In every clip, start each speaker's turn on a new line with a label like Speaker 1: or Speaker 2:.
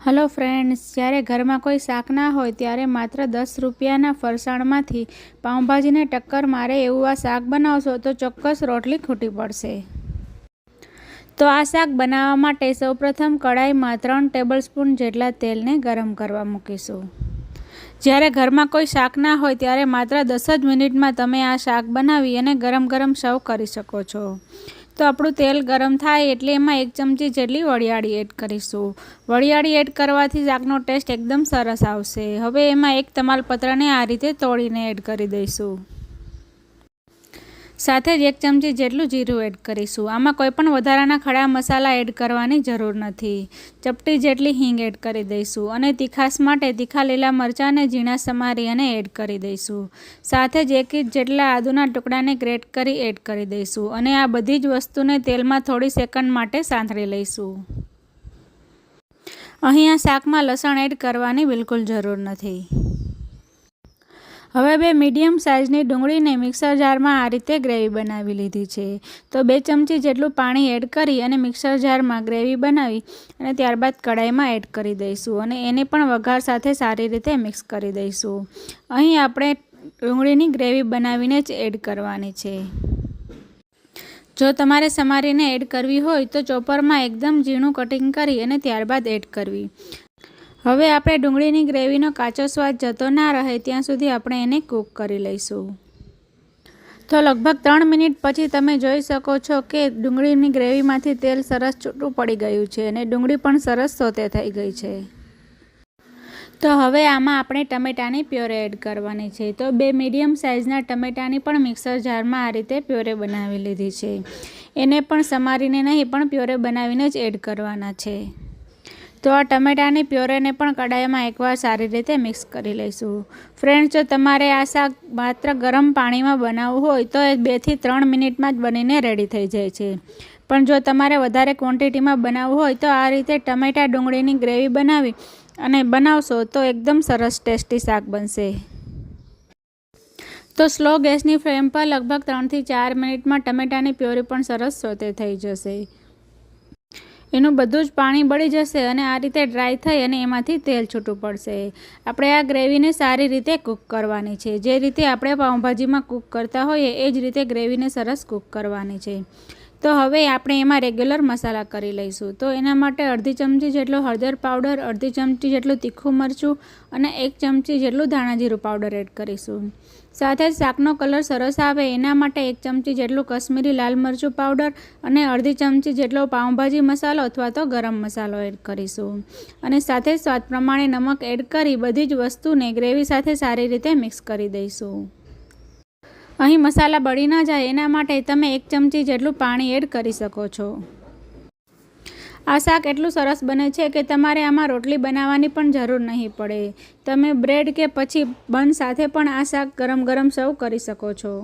Speaker 1: Hello friends, જ્યારે ઘરમાં કોઈ શાક ના હોય ત્યારે માત્ર દસ રૂપિયાના ફરસાણમાંથી પાઉંભાજીને ટક્કર મારે એવું આ શાક બનાવશો તો ચોક્કસ રોટલી ખૂટી પડશે. તો આ શાક બનાવવા માટે સૌપ્રથમ કડાઈમાં ત્રણ ટેબલસ્પૂન જેટલા તેલને ગરમ કરવા મૂકીશું. જ્યારે ઘરમાં કોઈ શાક ના હોય ત્યારે માત્ર દસ જ મિનિટમાં તમે આ શાક બનાવી અને ગરમ ગરમ સર્વ કરી શકો છો. તો આપણું તેલ ગરમ થાય એટલે એમાં એક ચમચી જેટલી વરિયાળી એડ કરીશું. વરિયાળી એડ કરવાથી શાકનો ટેસ્ટ એકદમ સરસ આવશે. હવે એમાં એક તમાલપત્રને આ રીતે તોડીને એડ કરી દઈશું. સાથે જ એક ચમચી જેટલું જીરું એડ કરીશું. આમાં કોઈ પણ વધારાના ખડા મસાલા એડ કરવાની જરૂર નથી. ચપટી જેટલી હિંગ એડ કરી દઈશું અને તીખાસ માટે તીખા લીલા મરચાંને ઝીણા સમારી અને એડ કરી દઈશું. સાથે જ એક ઇંચ જેટલા આદુના ટુકડાને ગ્રેટ કરી એડ કરી દઈશું અને આ બધી જ વસ્તુને તેલમાં થોડી સેકન્ડ માટે સાંતળી લઈશું. અહીં આ શાકમાં લસણ એડ કરવાની બિલકુલ જરૂર નથી. હવે બે મીડિયમ સાઇઝની ડુંગળીને મિક્સર જારમાં આ રીતે ગ્રેવી બનાવી લીધી છે. તો બે ચમચી જેટલું પાણી એડ કરી અને મિક્સર જારમાં ગ્રેવી બનાવી અને ત્યારબાદ કઢાઈમાં એડ કરી દઈશું અને એને પણ વઘાર સાથે સારી રીતે મિક્સ કરી દઈશું. અહીં આપણે ડુંગળીની ગ્રેવી બનાવીને જ એડ કરવાની છે. જો તમારે સમારીને એડ કરવી હોય તો ચોપરમાં એકદમ ઝીણું કટિંગ કરી અને ત્યારબાદ એડ કરવી. હવે આપણે ડુંગળીની ગ્રેવીનો કાચો સ્વાદ જતો ના રહે ત્યાં સુધી આપણે એને કૂક કરી લઈશું. તો લગભગ ત્રણ મિનિટ પછી તમે જોઈ શકો છો કે ડુંગળીની ગ્રેવીમાંથી તેલ સરસ છૂટું પડી ગયું છે અને ડુંગળી પણ સરસ સોતે થઈ ગઈ છે. તો હવે આમાં આપણે ટમેટાની પ્યોરે એડ કરવાની છે. તો બે મીડિયમ સાઇઝના ટમેટાની પણ મિક્સર જારમાં આ રીતે પ્યોરે બનાવી લીધી છે. એને પણ સમારીને નહીં, પણ પ્યોરે બનાવીને જ એડ કરવાના છે. તો આ ટમેટાની પ્યોરેને પણ કડાઈમાં એકવાર સારી રીતે મિક્સ કરી લઈશું. ફ્રેન્ડ્સ જો તમારે આ શાક માત્ર ગરમ પાણીમાં બનાવવું હોય, તો એ બેથી ત્રણ મિનિટમાં જ બનીને રેડી થઈ જાય છે. પણ જો તમારે વધારે ક્વોન્ટિટીમાં બનાવવું હોય, તો આ રીતે ટમેટા ડુંગળીની ગ્રેવી બનાવી અને બનાવશો તો એકદમ સરસ ટેસ્ટી શાક બનશે. તો સ્લો ગેસની ફ્લેમ પર લગભગ ત્રણથી ચાર મિનિટમાં ટમેટાની પ્યોરી પણ સરસ સોતે થઈ જશે. એનું બધું જ પાણી બળી જશે અને આ રીતે ડ્રાય થઈ અને એમાંથી તેલ છૂટું પડશે. આપણે આ ગ્રેવીને સારી રીતે કૂક કરવાની છે. જે રીતે આપણે પાઉંભાજીમાં કૂક કરતા હોઈએ, એ જ રીતે ગ્રેવીને સરસ કૂક કરવાની છે. તો હવે આપણે એમાં રેગ્યુલર મસાલા કરી લઈશું. તો એના માટે અડધી ચમચી જેટલો હળદર પાવડર, અડધી ચમચી જેટલું તીખું મરચું અને એક ચમચી જેટલું ધાણાજીરું પાવડર એડ કરીશું. સાથે જ શાકનો કલર સરસ આવે એના માટે એક ચમચી જેટલું કશ્મીરી લાલ મરચું પાવડર અને અડધી ચમચી જેટલો પાઉંભાજી મસાલો અથવા તો ગરમ મસાલો એડ કરીશું. અને સાથે સ્વાદ પ્રમાણે નમક એડ કરી બધી જ વસ્તુને ગ્રેવી સાથે સારી રીતે મિક્સ કરી દઈશું. અહીં મસાલા બળી ના જાય એના માટે તમે એક ચમચી જેટલું પાણી એડ કરી શકો છો. આ શાક એટલું સરસ બને છે કે તમારે આમાં રોટલી બનાવવાની પણ જરૂર નહીં પડે. તમે બ્રેડ કે પછી બન સાથે પણ આ શાક ગરમ ગરમ સર્વ કરી શકો છો.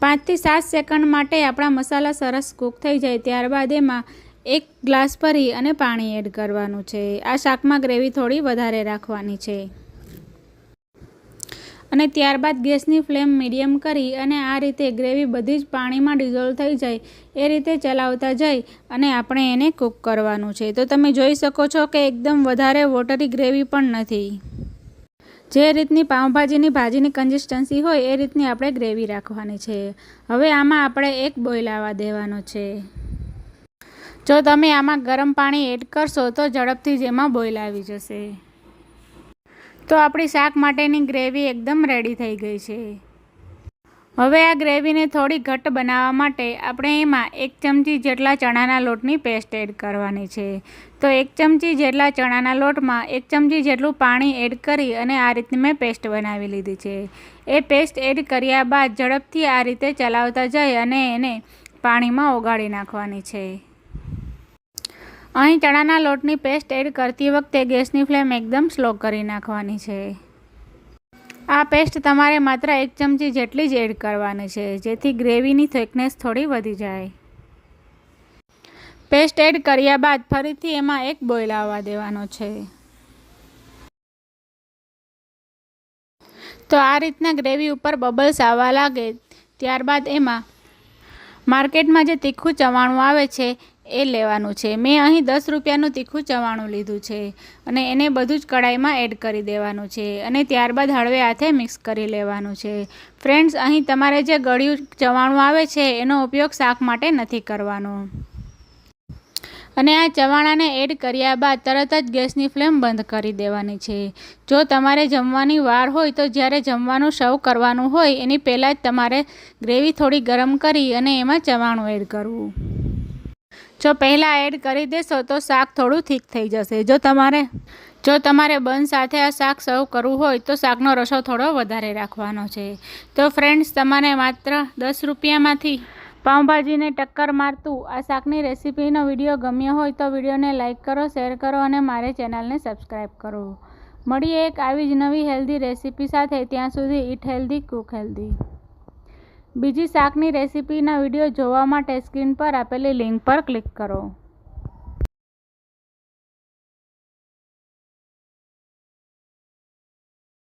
Speaker 1: પાંચથી સાત સેકન્ડ માટે આપણા મસાલા સરસ કૂક થઈ જાય ત્યારબાદ એમાં એક ગ્લાસ ભરી અને પાણી એડ કરવાનું છે. આ શાકમાં ગ્રેવી થોડી વધારે રાખવાની છે. અને ત્યારબાદ ગેસની ફ્લેમ મીડિયમ કરી અને આ રીતે ગ્રેવી બધી જ પાણીમાં ડિઝોલ્વ થઈ જાય, એ રીતે ચલાવતા જઈ અને આપણે એને કૂક કરવાનું છે. તો તમે જોઈ શકો છો કે એકદમ વધારે વોટરી ગ્રેવી પણ નથી. જે રીતની પાઉંભાજીની ભાજીની કન્સિસ્ટન્સી હોય, એ રીતની આપણે ગ્રેવી રાખવાની છે. હવે આમાં આપણે એક બોઇલ આવવા દેવાનો છે. જો તમે આમાં ગરમ પાણી એડ કરશો, તો ઝડપથી જ એમાં બોઇલ આવી જશે. તો આપણી શાક માટેની ગ્રેવી એકદમ રેડી થઈ ગઈ છે. હવે આ ગ્રેવીને થોડી ઘટ્ટ બનાવવા માટે આપણે એમાં એક ચમચી જેટલા ચણાના લોટની પેસ્ટ એડ કરવાની છે. તો એક ચમચી જેટલા ચણાના લોટમાં એક ચમચી જેટલું પાણી એડ કરી અને આ રીતની મેં પેસ્ટ બનાવી લીધી છે. એ પેસ્ટ એડ કર્યા બાદ ઝડપથી આ રીતે ચલાવતા જઈ અને એને પાણીમાં ઓગાળી નાખવાની છે. અહીં ચણાના લોટની પેસ્ટ એડ કરતી વખતે ગેસની ફ્લેમ એકદમ સ્લો કરી નાખવાની છે. આ પેસ્ટ તમારે માત્ર એક ચમચી જેટલી જ એડ કરવાની છે, જેથી ગ્રેવીની થિકનેસ થોડી વધી જાય. પેસ્ટ એડ કર્યા બાદ ફરીથી એમાં એક બોઇલ આવવા દેવાનો છે. તો આ રીતના ગ્રેવી ઉપર બબલ્સ આવવા લાગે, ત્યારબાદ એમાં માર્કેટમાં જે તીખું ચવાણું આવે છે, એ લેવાનું છે. મેં અહીં દસ રૂપિયાનું તીખું ચવાણું લીધું છે અને એને બધું જ કઢાઈમાં એડ કરી દેવાનું છે અને ત્યારબાદ હળવે હાથે મિક્સ કરી લેવાનું છે. ફ્રેન્ડ્સ, અહીં તમારે જે ગળ્યું ચવાણું આવે છે, એનો ઉપયોગ શાક માટે નથી કરવાનો. અને આ ચવાણાને એડ કર્યા બાદ તરત જ ગેસની ફ્લેમ બંધ કરી દેવાની છે. જો તમારે જમવાની વાર હોય તો જ્યારે જમવાનું સર્વ કરવાનું હોય એની પહેલાં જ તમારે ગ્રેવી થોડી ગરમ કરી અને એમાં ચવાણું એડ કરવું. જો પહેલાં એડ કરી દેશો તો શાક થોડું થીક થઈ જશે. જો તમારે જો તમારે બન સાથે આ શાક સર્વ કરવું હોય તો શાકનો રસો થોડો વધારે રાખવાનો છે. તો ફ્રેન્ડ્સ તમારે માત્ર દસ રૂપિયામાંથી પાઉંભાજીને ટક્કર મારતું. આ શાકની રેસીપીનો વીડિયો ગમ્યો હોય તો વિડીયોને લાઇક કરો, શેર કરો અને મારી ચેનલને સબસ્ક્રાઈબ કરો. મળીએ એક આવી જ નવી હેલ્ધી રેસીપી સાથે. ત્યાં સુધી ઇટ હેલ્ધી, કુક હેલ્ધી. બીજી શાકની રેસીપીના વીડિયો જોવા માટે સ્ક્રીન પર આપેલી લિંક પર ક્લિક કરો.